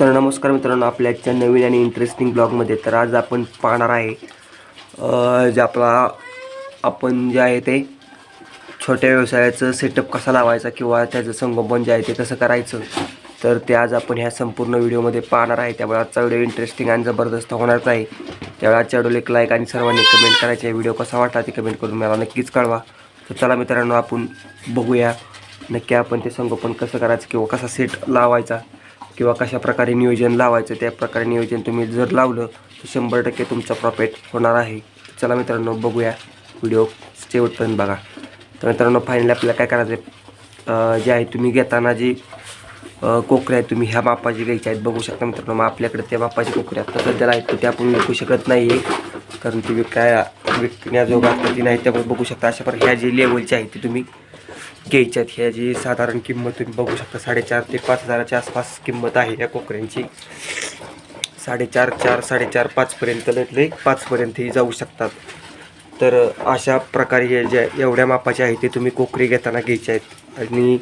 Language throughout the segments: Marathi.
तर नमस्कार मित्रांनो आपल्या आजच्या नवीन आणि इंटरेस्टिंग ब्लॉगमध्ये तर आज आपण पाहणार आहे जे आपला आपण जे आहे ते छोट्या व्यवसायाचं सेटअप कसा लावायचा किंवा त्याचं संगोपन जे आहे ते कसं करायचं तर ते आज आपण ह्या संपूर्ण व्हिडिओमध्ये पाहणार आहे. त्यामुळे आजचा व्हिडिओ इंटरेस्टिंग आणि जबरदस्त होणारच आहे. त्यावेळी आजच्या व्हिडिओला एक लाईक आणि सर्वांनी कमेंट करायचे. व्हिडिओ कसा वाटला ते कमेंट करून मला नक्कीच कळवा. तर चला मित्रांनो आपण बघूया नक्की आपण ते संगोपन कसं करायचं किंवा कसा सेट लावायचा. किंवा कशा प्रकारे नियोजन लावायचं त्या प्रकारे नियोजन तुम्ही जर लावलं तर शंभर टक्के तुमचा प्रॉफिट होणार आहे. चला मित्रांनो बघूया. व्हिडिओ शेवटपर्यंत बघा. तर मित्रांनो फायनली आपल्याला काय करायचं आहे जे आहे तुम्ही घेताना जी कोकऱ्या आहेत तुम्ही ह्या मापाची घ्यायच्या आहेत. बघू शकता मित्रांनो मग आपल्याकडे त्या मापाची कोकऱ्या आता सध्याला आहेत तर त्या आपण विकू शकत नाही आहे कारण ती काय विकण्याजोगा ती नाही त्यामुळे बघू शकता. अशा प्रकारे ह्या जी लेवलची आहे ती तुम्ही घ्यायच्यात. ह्याची साधारण किंमत तुम्ही बघू शकता. साडेचार ते पाच हजाराच्या आसपास किंमत आहे या कोकऱ्यांची. साडेचार चार साडेचार पाचपर्यंत लटले पाचपर्यंतही जाऊ शकतात. तर अशा प्रकारे हे ज्या एवढ्या मापाचे आहे ते तुम्ही कोकरी घेताना घ्यायचे आहेत. आणि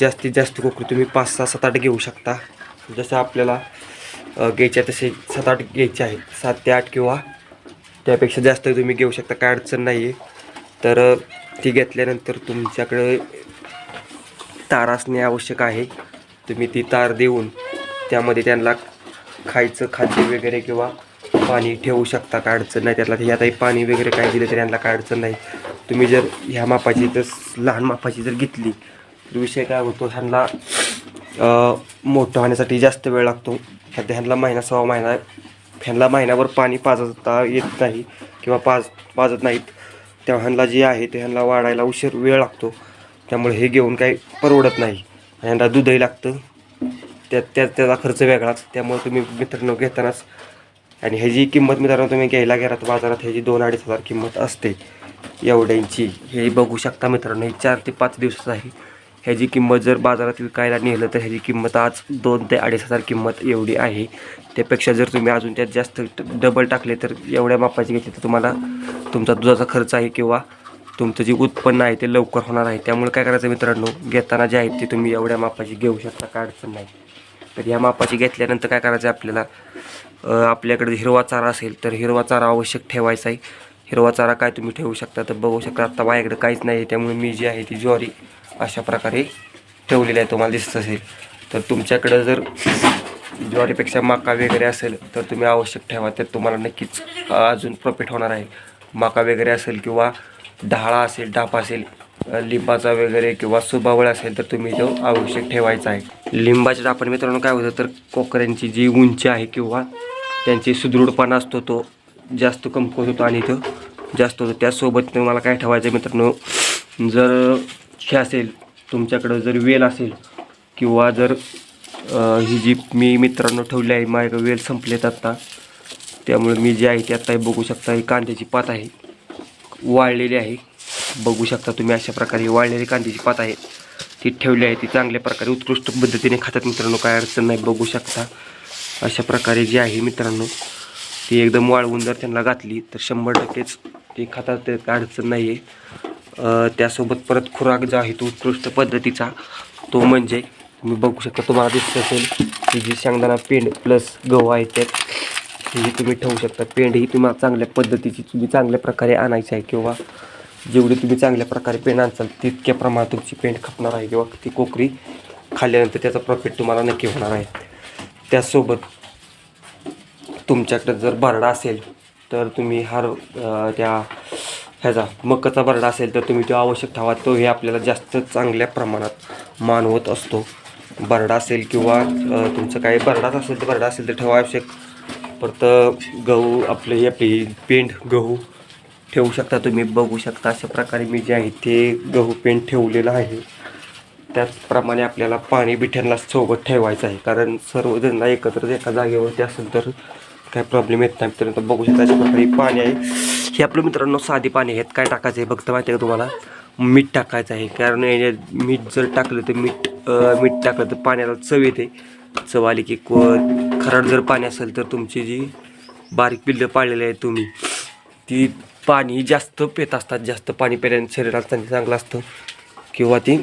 जास्तीत जास्त कोकरी तुम्ही पाच सहा सात आठ घेऊ शकता. जसं आपल्याला घ्यायच्या तसे सात आठ घ्यायचे आहेत. सात ते आठ किंवा त्यापेक्षा जास्त तुम्ही घेऊ शकता. काय अडचण नाही आहे तर ती घेतल्यानंतर तुमच्याकडे तार असणे आवश्यक आहे. तुम्ही ती तार देऊन त्यामध्ये त्यांना खायचं खाद्य वगैरे किंवा पाणी ठेवू शकता काय अडचण नाही. त्यातला ह्यातही पाणी वगैरे काय दिलं तरी यांना काय अडचण नाही. तुम्ही जर ह्या मापाची जर लहान मापाची जर घेतली तर विषय काय होतो ह्यांना मोठं होण्यासाठी जास्त वेळ लागतो. सध्या ह्यांना महिना सव्वा महिना ह्यांना महिन्यावर पाणी पाजता येत नाही किंवा पाज पाजत नाहीत. तेव्हा ह्यांना जे आहे ते ह्यांना वाढायला उशीर वेळ लागतो. त्यामुळे हे घेऊन काही परवडत नाही. ह्यांना दूधही लागतं. त्यात त्या त्याचा खर्च वेगळाच. त्यामुळे तुम्ही मित्रांनो घेतानाच आणि ह्याची किंमत मित्रांनो तुम्ही घ्यायला गेलात बाजारात ह्याची दोन अडीच हजार किंमत असते. एवढ्यांची. हे बघू शकता मित्रांनो ही चार ते पाच दिवसाचं आहे. ह्याची किंमत जर बाजारात विकायला नेलं तर ह्याची किंमत आज दोन ते अडीच हजार किंमत एवढी आहे. त्यापेक्षा जर तुम्ही अजून त्यात जास्त डबल टाकले तर एवढ्या मापाची घेतली तर तुम्हाला तुमचा दुधाचा खर्च आहे किंवा तुमचं जे उत्पन्न आहे ते लवकर होणार आहे. त्यामुळे काय करायचं मित्रांनो? घेताना जे आहे ते तुम्ही एवढ्या मापाची घेऊ शकता काय अडचण नाही. तर ह्या मापाची घेतल्यानंतर काय करायचं आहे आपल्याला? आपल्याकडे हिरवा चारा असेल तर हिरवा चारा आवश्यक ठेवायचा आहे. हिरवा चारा काय तुम्ही ठेवू शकता तर बघू शकता. आत्ता माझ्याकडे काहीच नाही आहे. त्यामुळे मी जी आहे ती ज्वारी अशा प्रकारे ठेवलेलं आहे तुम्हाला दिसत असेल. तर तुमच्याकडं जर ज्वारीपेक्षा मका वगैरे असेल तर तुम्ही आवश्यक ठेवा. तर तुम्हाला नक्कीच अजून प्रॉफिट होणार आहे. मका वगैरे असेल किंवा ढाळा असेल डाप असेल लिंबाचा वगैरे किंवा सुबावळ असेल तर तुम्ही तो आवश्यक ठेवायचा आहे. लिंबाच्या डापाने मित्रांनो काय होतं तर कोकऱ्यांची जी उंची आहे किंवा त्यांची सुदृढपणा असतो तो जास्त कमकुवत होतो आणि तो जास्त होतो. त्यासोबत तुम्हाला काय ठेवायचं आहे मित्रांनो जर हे असेल तुमच्याकडं जर वेल असेल किंवा जर ही जी मी मित्रांनो ठेवली आहे माझ्या वेल संपलेत आत्ता त्यामुळे मी जे आहे ते आत्ताही बघू शकता. ही कांद्याची पात आहे वाळलेली आहे. बघू शकता तुम्ही अशा प्रकारे वाळलेली कांद्याची पात आहे. ती ठेवली आहे ती चांगल्या प्रकारे उत्कृष्ट पद्धतीने खातात मित्रांनो काय अडचण नाही बघू शकता. अशा प्रकारे जी आहे मित्रांनो ती एकदम वाळवून जर त्यांना घातली तर शंभर टक्केच ते खातात त्यात काय अडचण नाही आहे त्यासोबत परत खुराक जो आहे तो उत्कृष्ट पद्धतीचा तो म्हणजे तुम्ही बघू शकता तुम्हाला दिसत असेल की जी शेंगदाणा पेंड प्लस गहू आहे त्यात ही तुम्ही ठेवू शकता. पेंड ही तुम्हाला चांगल्या पद्धतीची तुम्ही चांगल्या प्रकारे आणायची आहे किंवा जेवढी तुम्ही चांगल्या प्रकारे पेंड आणसाल तितक्या प्रमाणात तुमची पेंड खपणार आहे किंवा ती कोकरी खाल्ल्यानंतर त्याचा प्रॉफिट तुम्हाला नक्की होणार आहे. त्यासोबत तुमच्याकडे जर बरडा असेल तर तुम्ही हार त्या ह्याचा मकाचा बरडा असेल तर तुम्ही तो आवश्यक ठेवा. तो हे आपल्याला जास्त चांगल्या प्रमाणात मानवत असतो. बरडा असेल किंवा तुमचं काही बरडाच असेल तर बरडा असेल तर ठेवा आवश्यक. परत गहू आपले हे आपली पेंड गहू ठेवू शकता तुम्ही. बघू शकता अशा प्रकारे मी जे आहे ते गहू पेंड ठेवलेलं आहे. त्याचप्रमाणे आपल्याला पाणी बिठ्यांना सोबत ठेवायचं आहे. कारण सर्वजण एकत्रच एका जागेवरती असेल तर काय प्रॉब्लेम येत नाही. तर बघू शकता अशा प्रकारे पाणी आहे. हे आपलं मित्रांनो साधी पाणी आहेत. काय टाकायचं आहे फक्त माहिती आहे का तुम्हाला? मीठ टाकायचं आहे. कारण याच्यात मीठ जर टाकलं तर मीठ मीठ टाकलं तर पाण्याला चव येते. चव आली की को खरड जर पाणी असेल तर तुमची जी बारीक पिल्लं पाळलेली आहेत तुम्ही ती पाणी जास्त पित असतात. जास्त पाणी पिल्याने शरीराला त्यांचं चांगलं असतं. किंवा ती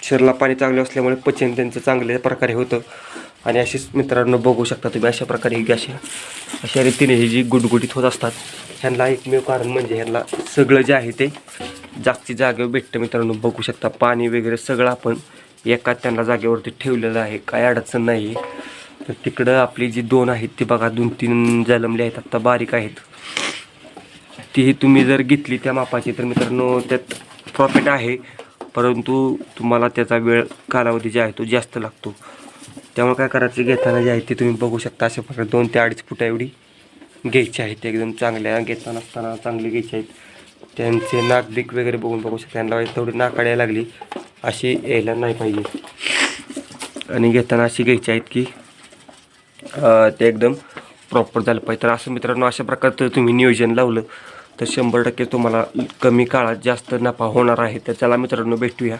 शरीराला पाणी चांगलं असल्यामुळे पचन त्यांचं चांगल्या प्रकारे होतं. आणि अशीच मित्रांनो बघू शकता तुम्ही अशा प्रकारे ही अशा अशा रीतीने हे जी गुटगुटीत होत असतात ह्यांना एकमेव कारण म्हणजे ह्यांना सगळं जे आहे ते जागची जागेवर भेटतं मित्रांनो. बघू शकता पाणी वगैरे सगळं आपण एका त्यांना जागेवरती ठेवलेलं आहे. काय अडचण नाही. तर तिकडं आपली जी दोन आहेत ती बघा दोन तीन जलमले आहेत आत्ता बारीक आहेत. तीही तुम्ही जर घेतली त्या मापाची तर मित्रांनो त्यात प्रॉफिट आहे. परंतु तुम्हाला त्याचा वेळ कालावधी जे आहे तो जास्त लागतो. त्यामुळे काय करायचं घेताना जे आहे ते तुम्ही बघू शकता. अशा प्रकारे दोन ते अडीच फुटा एवढी घ्यायची आहेत. एकदम चांगल्या घेताना असताना चांगली घ्यायची आहेत. त्यांचे नाक बीक वगैरे बघून बघू शकता. त्यांना तेवढी नाकाड्या लागली. अशी यायला नाही पाहिजे. आणि घेताना अशी घ्यायची आहेत की ते एकदम प्रॉपर झालं पाहिजे. तर असं मित्रांनो अशा प्रकारचं तुम्ही नियोजन लावलं तर शंभर टक्के तुम्हाला कमी काळात जास्त नफा होणार आहे. तर चला मित्रांनो भेटूया.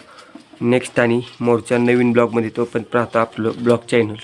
नेक्स्ट आणि मोरच्या नवीन ब्लॉगमध्ये पण पाहता आपलं ब्लॉग चॅनल